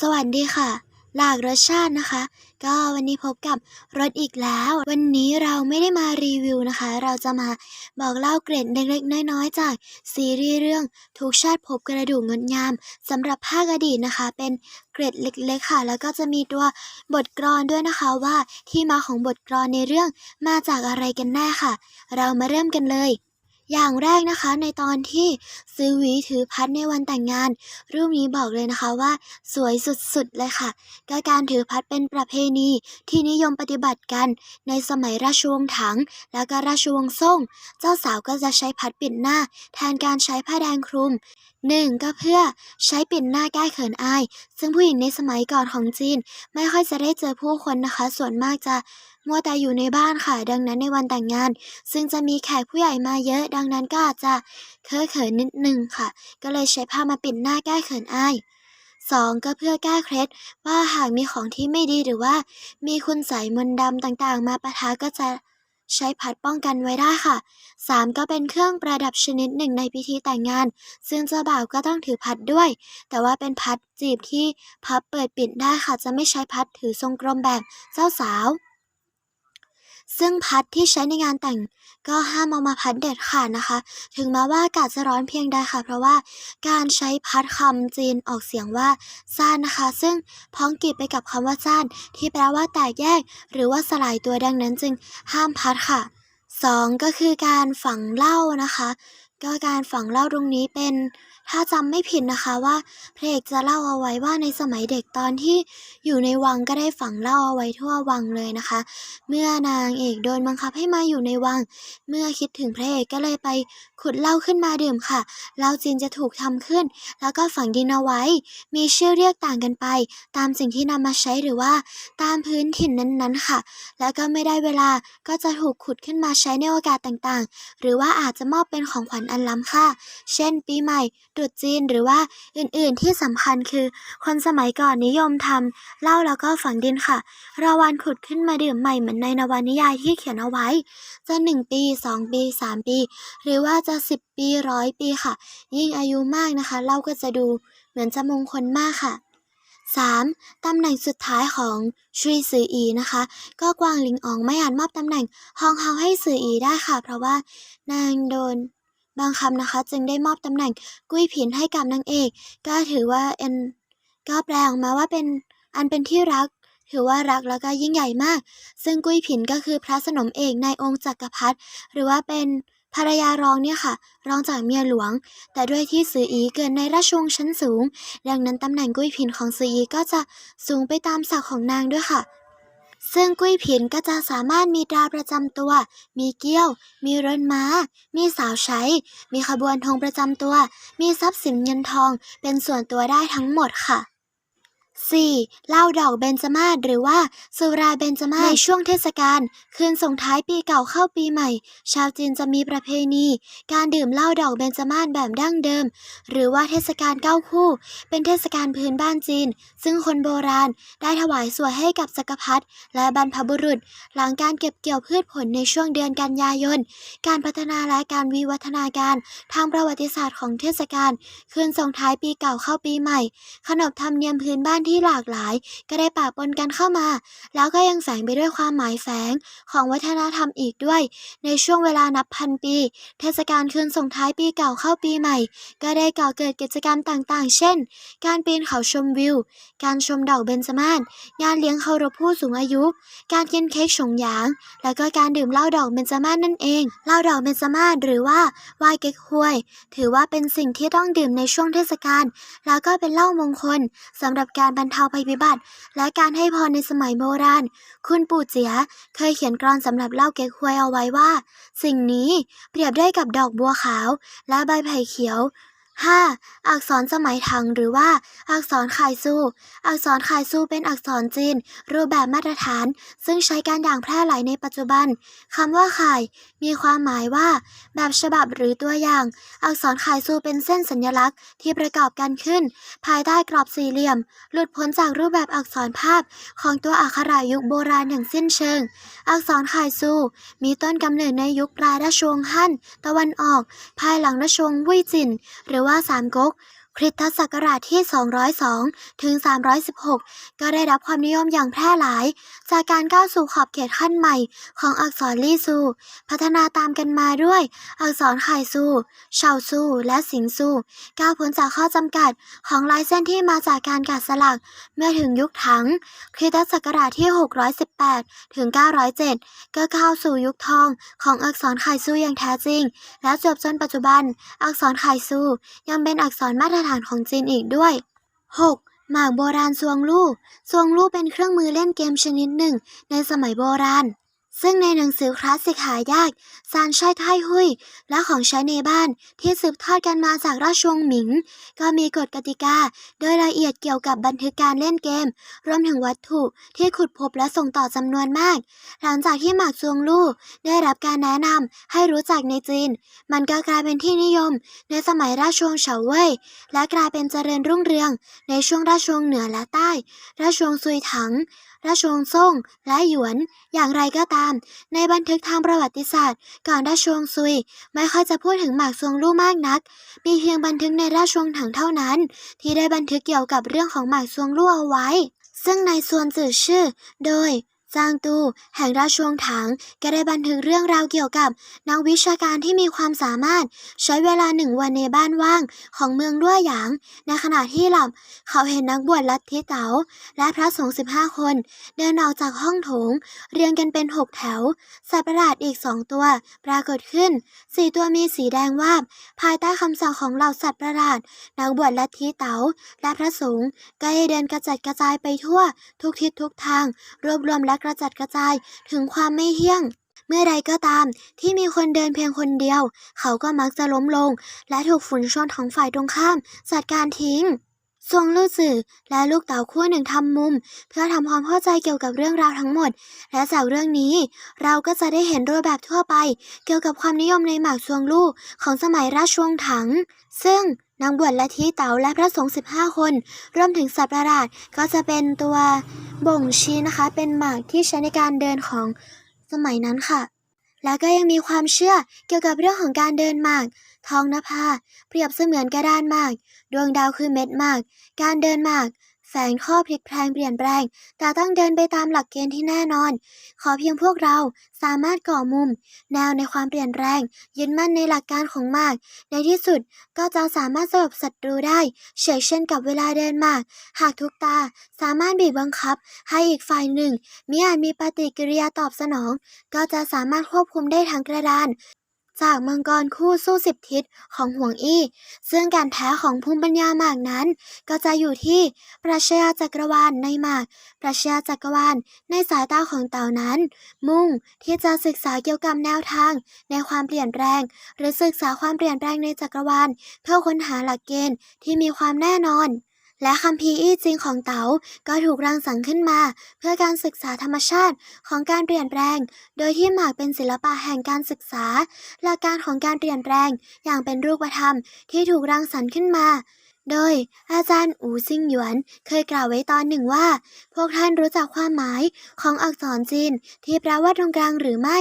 สวัสดีค่ะ หลากรสชาตินะคะ ก็วันนี้พบกับรสอีกแล้ว วันนี้เราไม่ได้มารีวิวนะคะ เราจะมาบอกเล่าเกร็ดเล็กๆน้อยๆจากซีรีส์เรื่องทุกชาติพบกระดูกงดงามสำหรับภาคอดีตนะคะ เป็นเกร็ดเล็กๆค่ะ แล้วก็จะมีตัวบทกลอนด้วยนะคะว่าที่มาของบทกลอนในเรื่องมาจากอะไรกันแน่ค่ะ เรามาเริ่มกันเลย อย่างแรกนะคะในตอนที่ซื้อหวีถือพัดในวันแต่งงาน รูปนี้บอกเลยนะคะว่า สวยสุดๆเลยค่ะก็การถือพัดเป็นประเพณีที่นิยมปฏิบัติกัน ในสมัยราชวงศ์ถัง แล้วก็ราชวงศ์ซ่ง เจ้าสาวก็จะใช้พัดปิดหน้า แทนการใช้ผ้าแดงคลุมหนึ่งก็เพื่อใช้ปิดหน้าแก้เขินอาย ซึ่งผู้หญิงในสมัยก่อนของจีน ไม่ค่อยจะได้เจอผู้คนนะคะ ส่วนมากจะ มัวแต่อยู่ในบ้านค่ะ ดังนั้นในวันแต่งงาน ซึ่งจะมีแขกผู้ใหญ่มาเยอะ ดังนั้นก็อาจจะเคอะเขินนิดนึงค่ะ ก็เลยใช้ผ้ามาปิดหน้าแก้เขินอายสองก็เพื่อแก้เคล็ดว่าหากมีของที่ไม่ดีหรือว่า มีคุณใสมนต์ดำต่างๆ มาปะทะก็จะใช้พัดป้องกันไว้ได้ค่ะสามก็เป็นเครื่องประดับชนิดหนึ่งในพิธีแต่งงาน ซึ่งเจ้าบ่าวก็ต้องถือพัดด้วย แต่ว่าเป็นพัดจีบที่พับเปิดปิดได้ค่ะ จะไม่ใช้พัดถือทรงกลมแบบเจ้าสาว ซึ่งพัดที่ใช้ในงานแต่งก็ห้ามเอามาพัดเด็ดขาดนะคะ ถึงแม้ว่าอากาศจะร้อนเพียงใดค่ะ เพราะว่าการใช้พัดคำจีนออกเสียงว่าซ่านนะคะ ซึ่งพ้องกีบไปกับคำว่าซ่านที่แปลว่าแตกแยก หรือว่าสลายตัวดังนั้นจึงห้ามพัดค่ะสองก็คือการฝังเหล้านะคะ ก็การฝังเล้าตรงนี้เป็น ถ้าจำไม่ผิดนะคะว่าพระเอกจะเล่าเอาไว้ว่าในสมัยเด็กตอนที่อยู่ในวังก็ได้ฝังเล้าเอาไว้ทั่ววังเลยนะคะ เมื่อนางเอกโดนบังคับให้มาอยู่ในวัง เมื่อคิดถึงพระเอกก็เลยไปขุดเหล้าขึ้นมาดื่มค่ะเหล้าจีนจะถูกทำขึ้น แล้วก็ฝังดินเอาไว้ มีชื่อเรียกต่างกันไป ตามสิ่งที่นำมาใช้หรือว่า ตามพื้นถิ่นนั้นๆค่ะ แล้วก็ไม่ได้เวลาก็จะถูกขุดขึ้นมาใช้ในโอกาสต่างๆ หรือว่าอาจจะมอบเป็นของขวัญอันล้ำค่า เช่น ปีใหม่ตรุษจีนหรือว่าอื่นๆที่สำคัญคือ คนสมัยก่อนนิยมทำเหล้าแล้วก็ฝังดินค่ะรอวันขุดขึ้นมาดื่มใหม่เหมือนในนวนิยายที่เขียนเอาไว้ จะหนึ่งปีสองปีสามปี หรือว่าจะสิบปีร้อยปีค่ะ ยิ่งอายุมากนะคะเหล้าก็จะดูเหมือนจะมงคลมากค่ะ 3. ตำแหน่งสุดท้ายของชุยซืออีนะคะ ก็กวางลิงอองไม่อาจมอบตำแหน่งฮองเฮาให้ซืออีได้ค่ะ เพราะว่านางโดน บางคำนะคะ จึงได้มอบตำแหน่งกุ้ยผินให้กับนางเอก ก็ถือว่าเอ็นก็แปลออกมาว่าเป็นอันเป็นที่รัก ถือว่ารักแล้วก็ยิ่งใหญ่มาก ซึ่งกุ้ยผินก็คือพระสนมเอกในองค์จักรพรรดิหรือว่าเป็นภรรยารองเนี่ยค่ะ รองจากเมียหลวง แต่ด้วยที่ซืออีเกิดในราชวงศ์ชั้นสูง ดังนั้นตำแหน่งกุ้ยผินของซืออีก็จะสูงไปตามศักดิ์ของนางด้วยค่ะ ซึ่งกุ้ยผินก็จะสามารถมีตราประจำตัว มีเกี้ยว มีรถม้า มีสาวใช้ มีขบวนธงประจำตัว มีทรัพย์สินเงินทอง เป็นส่วนตัวได้ทั้งหมดค่ะ 4. เหล้าดอกเบญจมาศหรือว่าสุราเบญจมาศในช่วงเทศกาลคืนส่งท้ายปีเก่าเข้าปีใหม่ ชาวจีนจะมีประเพณี การดื่มเหล้าดอกเบญจมาศแบบดั้งเดิม หรือว่าเทศกาลเก้าคู่ เป็นเทศกาลพื้นบ้านจีน ซึ่งคนโบราณได้ถวายส่วนให้กับจักรพรรดิและบรรพบุรุษ หลังการเก็บเกี่ยวพืชผลในช่วงเดือนกันยายน การพัฒนาและการวิวัฒนาการทางประวัติศาสตร์ของเทศกาลคืนส่งท้ายปีเก่าเข้าปีใหม่ ขนบธรรมเนียมพื้นบ้านที่หลากหลาย ก็ได้ปะปนกันเข้ามา แล้วก็ยังแฝงไปด้วยความหมายแฝงของวัฒนธรรมอีกด้วย ในช่วงเวลานับพันปี เทศกาลคืนส่งท้ายปีเก่าเข้าปีใหม่ ก็ได้ก่อเกิดกิจกรรมต่างๆ เช่น การปีนเขาชมวิว การชมดอกเบญจมาศงานเลี้ยงเคารพผู้สูงอายุ การกินเค้กฉงหยาง แล้วก็การดื่มเหล้าดอกเบญจมาศนั่นเองเหล้าดอกเบญจมาศหรือว่าวน์เก๊กฮวย ถือว่าเป็นสิ่งที่ต้องดื่มในช่วงเทศกาลแล้วก็เป็นเหล้ามงคลสำหรับการบรรเทาภัยพิบัติ และการให้พรในสมัยโบราณ คุณปู่เจียเคยเขียนกรอนสำหรับเหล้าเก๊กฮวยเอาไว้ว่า สิ่งนี้เปรียบได้กับดอกบัวขาว และใบไผ่เขียว 5. อักษรสมัยถังหรือว่า อักษรขายซูอักษรขายซูเป็นอักษรจีน รูปแบบมาตรฐาน ซึ่งใช้การอย่างแพร่หลายในปัจจุบันคำว่าขาย มีความหมายว่า แบบฉบับหรือตัวอย่าง อักษรขายซูเป็นเส้นสัญลักษณ์ที่ประกอบกันขึ้น ภายใต้กรอบสี่เหลี่ยม หลุดพ้นจากรูปแบบอักษรภาพ ของตัวอักขระยุคโบราณอย่างสิ้นเชิง อักษรขายซูมีต้นกำเนิดในยุคปลายราชวงศ์ฮั่นตะวันออก ภายหลังราชวงศ์วุ้ยจินหรือว่าสามก๊ก คริสตศักราชที่ 202 ถึง 316 ก็ได้รับความนิยมอย่างแพร่หลาย จากการก้าวสู่ขอบเขตขั้นใหม่ของอักษรลี่ซู พัฒนาตามกันมาด้วย อักษรไข่ซูเฉาซู และสิงซู ก้าวพ้นจากข้อจำกัดของลายเส้นที่มาจากการกัดสลัก เมื่อถึงยุคถัง คริสตศักราชที่ 618 ถึง 907 ก็เข้าสู่ยุคทองของอักษรไข่ซูอย่างแท้จริง และจบจนปัจจุบัน อักษรไข่ซูยังเป็นอักษรมาตรฐานของจีนอีกด้วย 6. หมากโบราณซวงลู่ซวงลู่เป็นเครื่องมือเล่นเกมชนิดหนึ่ง ในสมัยโบราณ ซึ่งในหนังสือคลาสสิกหายาก ซานช่ายไทหุย และของใช้ในบ้านที่สืบทอดกันมาจากราชวงศ์หมิง ก็มีกฎกติกา โดยละเอียดเกี่ยวกับบันทึกการเล่นเกม รวมถึงวัตถุที่ขุดพบและส่งต่อจำนวนมาก หลังจากที่หมากซวงลู่ได้รับการแนะนำให้รู้จักในจีน มันก็กลายเป็นที่นิยม ในสมัยราชวงศ์เฉาเว่ย และกลายเป็นเจริญรุ่งเรือง ในช่วงราชวงศ์เหนือและใต้ ราชวงศ์ซุยถัง ราชวงศ์ซ่งและหยวน อย่างไรก็ตาม ในบันทึกทางประวัติศาสตร์ก่อนราชวงศ์ซุย ไม่ค่อยจะพูดถึงหมากซวงลู่มากนัก มีเพียงบันทึกในราชวงศ์ถังเท่านั้น ที่ได้บันทึกเกี่ยวกับเรื่องของหมากซวงลู่เอาไว้ ซึ่งในส่วนจื่อชื่อ โดย จางตูแห่งราชวงศ์ถังก็ได้บันทึกเรื่องราวเกี่ยวกับนักวิชาการที่มีความสามารถใช้เวลาหนึ่งวันในบ้านว่างของเมืองลั่วหยาง ในขณะที่หลับเขาเห็นนักบวชลัทธิเต๋าและพระสงฆ์สิบห้าคน เดินออกจากห้องโถง เรียงกันเป็นหกแถว สัตว์ประหลาดอีกสองตัว ปรากฏขึ้นสี่ตัวมีสีแดงวาบ ภายใต้คำสั่งของเหล่าสัตว์ประหลาดนักบวชลัทธิเต๋าและพระสงฆ์ก็ให้เดินกระจัดกระจายไปทั่วทุกทิศทุกทาง รวบรวมและกระจัดกระจายถึงความไม่เที่ยง เมื่อใดก็ตามที่มีคนเดินเพียงคนเดียว เขาก็มักจะล้มลง และถูกฝุ่นชนของฝ่ายตรงข้ามจัดการทิ้งทรงลู่สื่อและลูกเต๋าคู่หนึ่งทำมุม เพื่อทำความเข้าใจเกี่ยวกับเรื่องราวทั้งหมด และจากเรื่องนี้ เราก็จะได้เห็นรูปแบบทั่วไป เกี่ยวกับความนิยมในหมากซวงลู่ของสมัยราชวงศ์ถัง ซึ่งนางบวชและทีเต๋าและพระสงฆ์15 คน รวมถึงสัตว์ประหลาดก็จะเป็นตัว บ่งชี้นะคะ เป็นหมากที่ใช้ในการเดินของสมัยนั้นค่ะ แล้วก็ยังมีความเชื่อเกี่ยวกับเรื่องของการเดินหมาก ทองนภาเปรียบเสมือนกระดานหมาก ดวงดาวคือเม็ดหมาก การเดินหมาก แฝงข้อพลิกแพลงเปลี่ยนแปลง แต่ต้องเดินไปตามหลักเกณฑ์ที่แน่นอน ขอเพียงพวกเราสามารถก่อมุม แนวในความเปลี่ยนแปลงยึดมั่นในหลักการของมาก ในที่สุดก็จะสามารถสลบศัตรูได้เฉกเช่นกับเวลาเดินมาก หากทุกตาสามารถบีบบังคับ ให้อีกฝ่ายหนึ่งมิอาจมีปฏิกิริยาตอบสนอง ก็จะสามารถควบคุมได้ทั้งกระดาน จากมังกรคู่สู้สิบทิศของห่วงอี้ ซึ่งการแท้ของภูมิปัญญาหมากนั้น ก็จะอยู่ที่ปรัชญาจักรวาลในหมาก ปรัชญาจักรวาลในสายตาของเต่านั้น มุ่งที่จะศึกษาเกี่ยวกับแนวทาง ในความเปลี่ยนแปลง หรือศึกษาความเปลี่ยนแปลงในจักรวาลเพื่อค้นหาหลักเกณฑ์ที่มีความแน่นอน และคัมภีร์อี้จริงของเต๋าก็ถูกรังสรรค์ขึ้นมา เพื่อการศึกษาธรรมชาติของการเปลี่ยนแปลง โดยที่หมากเป็นศิลปะแห่งการศึกษา หลักการของการเปลี่ยนแปลงอย่างเป็นรูปธรรมที่ถูกรังสรรค์ขึ้นมา โดยอาจารย์อูซิงหยวนเคยกล่าวไว้ตอนหนึ่งว่า พวกท่านรู้จักความหมายของอักษรจีนที่แปลว่าตรงกลางหรือไม่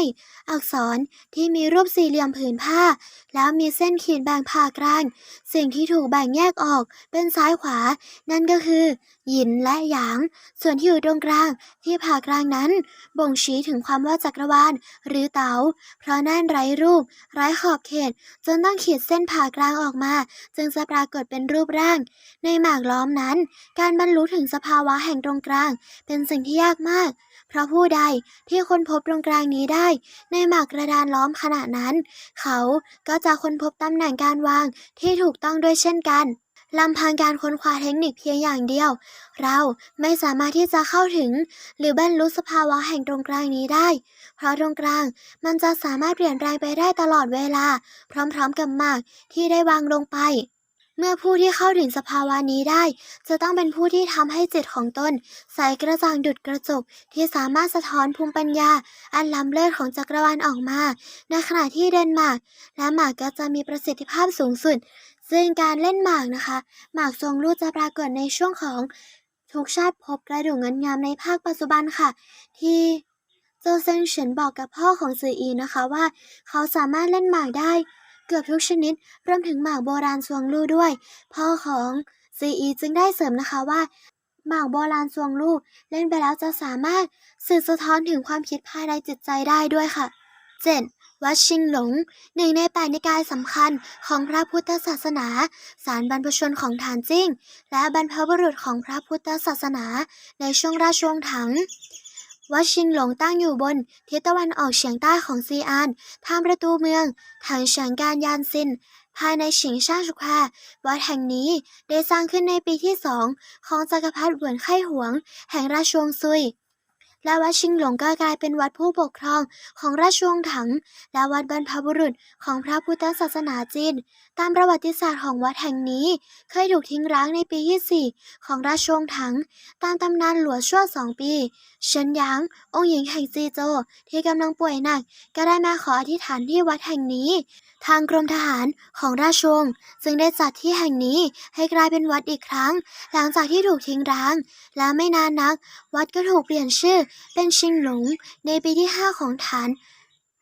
อักษรที่มีรูปสี่เหลี่ยมผืนผ้า แล้วมีเส้นขีดแบ่งผ่ากลาง สิ่งที่ถูกแบ่งแยกออกเป็นซ้ายขวา นั่นก็คือหยินและหยาง ส่วนที่อยู่ตรงกลางที่ผ่ากลางนั้น บ่งชี้ถึงความว่าจักรวาล หรือเต๋าเพราะนั่นไร้รูป ไร้ขอบเขต จนต้องขีดเส้นผ่ากลางออกมา จึงจะปรากฏเป็นรูปร่าง ในหมากล้อมนั้น การบรรลุถึงสภาวะแห่งตรงกลาง เป็นสิ่งที่ยากมาก เพราะผู้ใดที่ค้นพบตรงกลางนี้ได้ ในหมากกระดานล้อมขณะนั้น เขาก็จะค้นพบตำแหน่งการวางที่ถูกต้องด้วยเช่นกันลำพังการค้นคว้าเทคนิคเพียงอย่างเดียว เราไม่สามารถที่จะเข้าถึง หรือบรรลุสภาวะแห่งตรงกลางนี้ได้ เพราะตรงกลางมันจะสามารถเปลี่ยนแปลงไปได้ตลอดเวลา พร้อมๆกับหมากที่ได้วางลงไป เมื่อผู้ที่เข้าถึงสภาวะนี้ได้ จะต้องเป็นผู้ที่ทำให้จิตของตนใสกระจ่างดุดกระจกที่สามารถสะท้อนภูมิปัญญา อันล้ำเลิศของจักรวาลออกมา ในขณะที่เดนมาร์กและหมากก็จะมีประสิทธิภาพสูงสุด ซึ่งการเล่นหมากนะคะ หมากทรงรูปจะปรากฏในช่วงของทุกชาติพบกระดูกเงินงามในภาคปัจจุบันค่ะ ที่โจเซงเฉินบอกกับพ่อของซืออีนะคะว่า เขาสามารถเล่นหมากได้ กือบทุกชนิด รวมถึงหมากโบราณสวงลู่ด้วย พ่อของซีอีจึงได้เสริมนะคะว่า หมากโบราณสวงลู่เล่นไปแล้วจะสามารถสื่อสะท้อนถึงความคิดภายในจิตใจได้ด้วยค่ะ 7. วัดชิงหลงหนึ่งในแปดนิกายสำคัญของพระพุทธศาสนา สารบรรพชนของฐานจิ้ง และบรรพบุรุษของพระพุทธศาสนาในช่วงราชวงศ์ถัง วัดชิงหลงตั้งอยู่บนทิศตะวันออกเฉียงใต้ของซีอานทางประตูเมืองทางเฉียงการยานซิน ภายในฉิงช่างสแควร์วัดแห่งนี้ได้สร้างขึ้นในปีที่สองของจักรพรรดิเหวนไข่หวง แห่งราชวงศ์ซุย และวัดชิงหลงก็กลายเป็นวัดผู้ปกครองของราชวงศ์ถัง และวัดบรรพบุรุษของพระพุทธศาสนาจีน ตามประวัติศาสตร์ของวัดแห่งนี้ เคยถูกทิ้งร้างในปีที่4ของราชวงศ์ถัง ตามตำนานหลัวชั่วสองปีเฉินหยาง องค์หญิงแห่งซีโจ ที่กำลังป่วยหนัก ก็ได้มาขออธิษฐานที่วัดแห่งนี้ ทางกรมทหารของราชวงศ์จึงได้จัดที่แห่งนี้ให้กลายเป็นวัดอีกครั้ง หลังจากที่ถูกทิ้งร้าง และไม่นานนัก วัดก็ถูกเปลี่ยนชื่อเป็นชิงหลง ในปีที่ 5 ของฐาน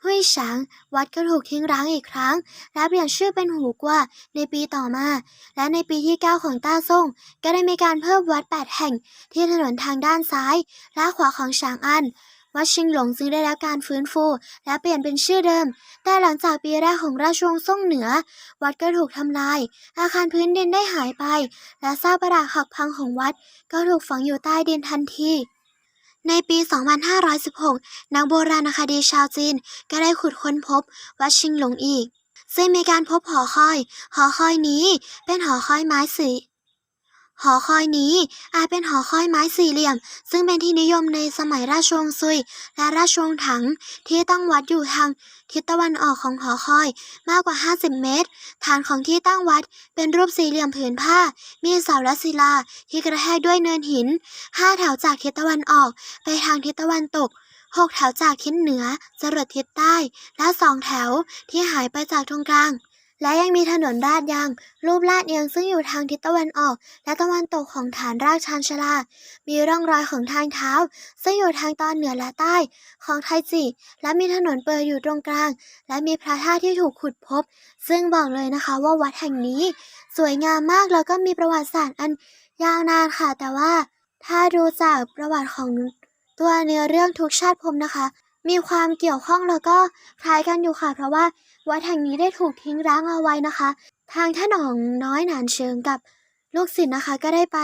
หุยฉางวัดก็ถูกทิ้งร้างอีกครั้ง และเปลี่ยนชื่อเป็นหูกว่าในปีต่อมา และในปีที่ 9 ของต้าซ่ง ก็ได้มีการเพิ่มวัด 8 แห่งที่ถนนทางด้านซ้าย และขวาของฉางอัน วัดชิงหลงจึงได้รับการฟื้นฟู และเปลี่ยนเป็นชื่อเดิม แต่หลังจากปีแรกของราชวงศ์ซ่งเหนือ วัดก็ถูกทำลาย อาคารพื้นดินได้หายไป และซากปรักหักพังของวัด ก็ถูกฝังอยู่ใต้ดินทันทีในปี 2516 นักโบราณคดีชาวจีน ก็ได้ขุดค้นพบวัดชิงหลงอีก ซึ่งมีการพบหอคอย หอคอยนี้เป็นหอคอยไม้สี หอคอยนี้อาจเป็นหอคอยไม้สี่เหลี่ยม ซึ่งเป็นที่นิยมในสมัยราชวงศ์ซุย และราชวงศ์ถังที่ตั้งวัดอยู่ทางทิศตะวันออกของหอคอยมากกว่า 50 เมตร ฐานของที่ตั้งวัดเป็นรูปสี่เหลี่ยมผืนผ้า มีเสาและศิลาที่กระแทกด้วยเนินหินห้าแถวจากทิศตะวันออกไปทางทิศตะวันตกหกแถวจากทิศเหนือจรดทิศใต้ และสองแถวที่หายไปจากตรงกลาง และยังมีถนนลาดยาง รูปลาดเอียงซึ่งอยู่ทางทิศตะวันออก และตะวันตกของฐานรากชานชาลา มีร่องรอยของทางเท้า ซึ่งอยู่ทางตอนเหนือและใต้ ของไทจิ และมีถนนเปิดอยู่ตรงกลาง และมีพระธาตุที่ถูกขุดพบ ซึ่งบอกเลยนะคะว่าวัดแห่งนี้ สวยงามมากแล้วก็มีประวัติศาสตร์อันยาวนานค่ะ แต่ว่าถ้าดูจากประวัติของตัวเนื้อเรื่องทุกชาติภพนะคะ มีความเกี่ยวข้องแล้วก็คล้ายกันอยู่ค่ะ เพราะว่า วัดแห่งนี้ได้ถูกทิ้งร้างเอาไว้นะคะ ทางท่านอ๋อน้อยหนานเชิงกับ ลูกศิษย์นะคะก็ได้ไป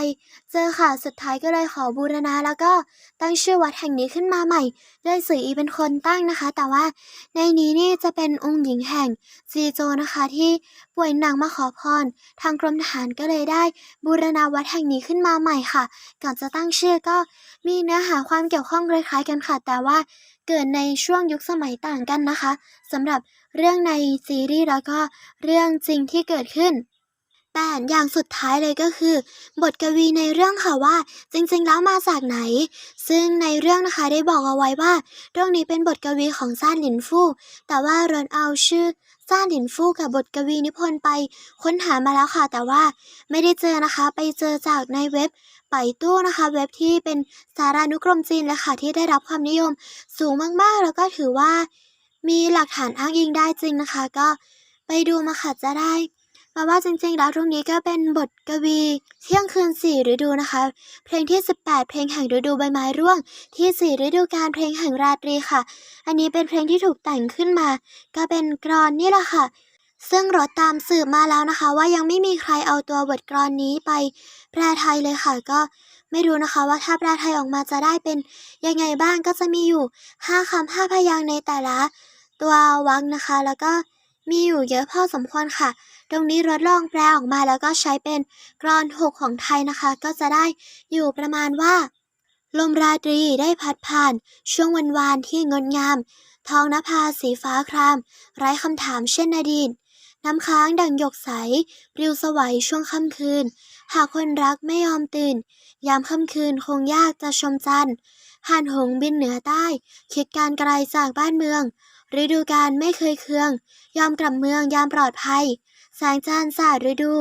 เจอค่ะสุดท้ายก็เลยขอบูรณาแล้วก็ตั้งชื่อวัดแห่งนี้ขึ้นมาใหม่ โดยสื่ออีเป็นคนตั้งนะคะ แต่ว่าในนี้นี่จะเป็นองค์หญิงแห่งซีโจนะคะที่ป่วยหนักมาขอพร ทางกรมทหารก็เลยได้บูรณาวัดแห่งนี้ขึ้นมาใหม่ค่ะ ก่อนจะตั้งชื่อก็มีเนื้อหาความเกี่ยวข้องคล้ายๆกันค่ะ แต่ว่าเกิดในช่วงยุคสมัยต่างกันนะคะสำหรับเรื่องในซีรีส์แล้วก็เรื่องจริงที่เกิดขึ้น แต่อย่างสุดท้ายเลยก็คือ บทกวีในเรื่องค่ะว่า จริงๆแล้วมาจากไหน ซึ่งในเรื่องนะคะได้บอกเอาไว้ว่า เรื่องนี้เป็นบทกวีของซ่านหลินฟู่แต่ว่าเรนเอาชื่อซ่านหลินฟู่กับบทกวีนิพนธ์ไปค้นหามาแล้วค่ะ แต่ว่าไม่ได้เจอนะคะ ไปเจอจากในเว็บไปตู้นะคะ เว็บที่เป็นสารานุกรมจีนเลยค่ะที่ได้รับความนิยม สูงมากๆ แล้วก็ถือว่า มีหลักฐานอ้างอิงได้จริงนะคะ ก็ไปดูมาค่ะจะได้ มาว่าจริงๆ แล้วตรงนี้ก็เป็นบทกวี เที่ยงคืนสี่ฤดูนะคะ เพลงที่ 18 เพลงแห่งฤดูใบไม้ร่วง ที่สี่ฤดูการเพลงแห่งราตรีค่ะ อันนี้เป็นเพลงที่ถูกแต่งขึ้นมา ก็เป็นกรอนนี่แหละค่ะ ซึ่งรถตามสืบมาแล้วนะคะ ว่ายังไม่มีใครเอาตัวบทกรอนนี้ไปแปลไทยเลยค่ะ ก็ไม่รู้นะคะว่าถ้าแปลไทยออกมาจะได้เป็นยังไงบ้างก็จะมีอยู่5คำ5พยางค์ในแต่ละ ตัววรรคนะคะ แล้วก็มีอยู่เยอะพอสมควรค่ะ ตรงนี้รถลองแปลออกมาแล้วก็ใช้เป็นกรอนหกของไทยนะคะ ก็จะได้อยู่ประมาณว่า ลมราตรีได้พัดผ่าน ช่วงวันวานที่งดงาม ทองนภาสีฟ้าคราม ไร้คำถามเช่นอดีตน้ำค้างดังหยกใส ปลิวสวัยช่วงค่ำคืน หากคนรักไม่ยอมตื่น ยามค่ำคืนคงยากจะชมจันทร์ห่านหงบินเหนือใต้ คิดการไกลจากบ้านเมือง ฤดูกาลไม่เคยเคือง ยอมกลับเมืองยามปลอดภัย แสงจันทร์สาดฤดู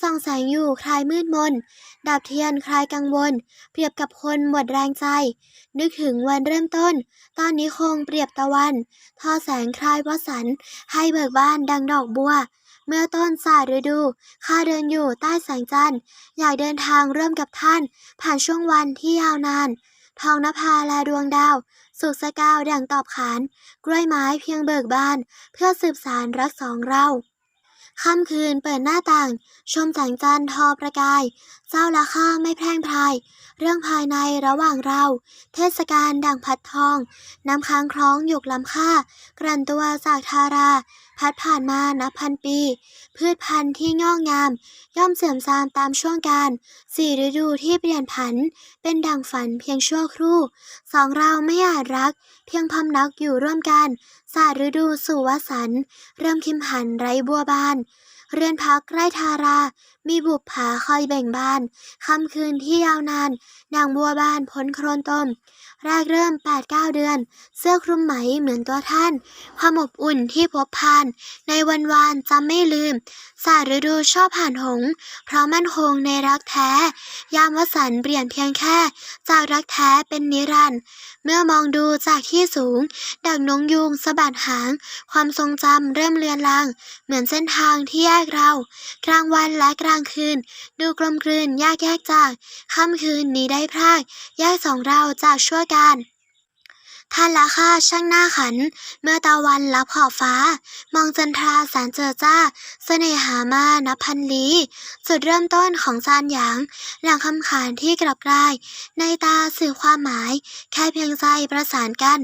ส่องแสงอยู่คลายมืดมน ดับเทียนคลายกังวล เปรียบกับคนหมดแรงใจ นึกถึงวันเริ่มต้น ตอนนี้คงเปรียบตะวัน ทอแสงคลายวสันให้เบิกบานดังดอกบัว เมื่อต้นสาดฤดู ข้าเดินอยู่ใต้แสงจันทร์ อยากเดินทางร่วมกับท่าน ผ่านช่วงวันที่ยาวนาน ทองนภาและดวงดาวสุขสกาวดังตอบขาน กล้วยไม้เพียงเบิกบาน เพื่อสืบสารรักสองเรา ค่ำคืนเปิดหน้าต่าง ชมแสงจันทร์ทอประกายเจ้าละข้าไม่แพร่งพราย เรื่องภายในระหว่างเรา เทศกาลดังพัดทอง น้ำค้างคล้องหยกล้ำค่า กลั่นตัวจากทารา พัดผ่านมานับพันปี พืชพันธุ์ที่งอกงาม ย่อมเสื่อมทรามตามช่วงกาลสี่ฤดูที่เปลี่ยนผัน เป็นดังฝันเพียงชั่วครู่ สองเราไม่อาจรัก เพียงพำนักอยู่ร่วมกัน ศาสตร์ฤดูสู่วสันเริ่มคิมหันไร้บัวบาน เรือนพักใกล้ทารา มีบุปผาคอยเบ่งบานค่ำคืนที่ยาวนาน นางบัวบานพ้นโครนตมแรกเริ่ม8-9เเดือน เสื้อคลุมไหมเหมือนตัวท่าน ความอบอุ่นที่พบผ่าน ในวันวานจำไม่ลืมศาสตร์ฤดูชอบผ่านหง เพราะมั่นคงในรักแท้ ยามวสันเปลี่ยนเพียงแค่ จากรักแท้เป็นนิรันด์เมื่อมองดูจากที่สูง ดังนงยูงสะบัดหาง ความทรงจำเริ่มเลือนลาง เหมือนเส้นทางที่แยกเรา กลางวันและกลางคืน ดูกลมกลืนยากแยกจากค่ำคืนนี้ได้พรากแยกสองเราจากชั่วการท่านละข้าช่างหน้าขัน เมื่อตะวันลับขอบฟ้า มองจันทราแสนเจิดจ้าเสน่หามานับพันลี้จุดเริ่มต้นของจานหยาง หลังคำขานที่กลับกลาย ในตาสื่อความหมาย แค่เพียงใจประสานกัน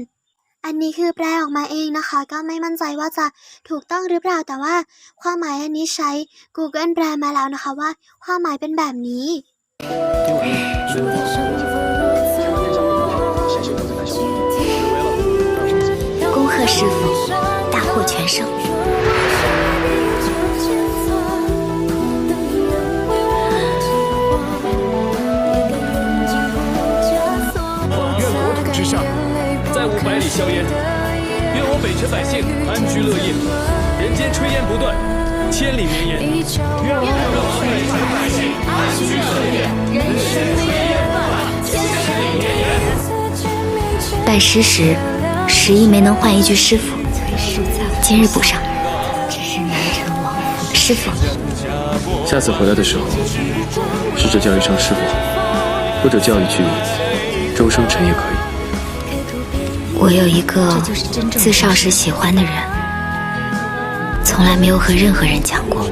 อันนี้คือแปลออกมาเองนะคะ ก็ไม่มั่นใจว่าจะถูกต้องหรือเปล่า แต่ว่าความหมายอันนี้ใช้ Google แปลมาแล้วนะคะว่า ความหมายเป็นแบบนี้ 恭贺师傅大获全胜。 姓安居乐业，人间炊烟不断，千里绵延。愿我北辰百姓安居乐业，人间炊烟不断，千里绵延。拜师时，十一没能换一句师傅，今日补上。只是南城王府师傅，下次回来的时候，试着叫一声师傅，或者叫一句周生辰也可以。我有一个自少时喜欢的人，从来没有和任何人讲过。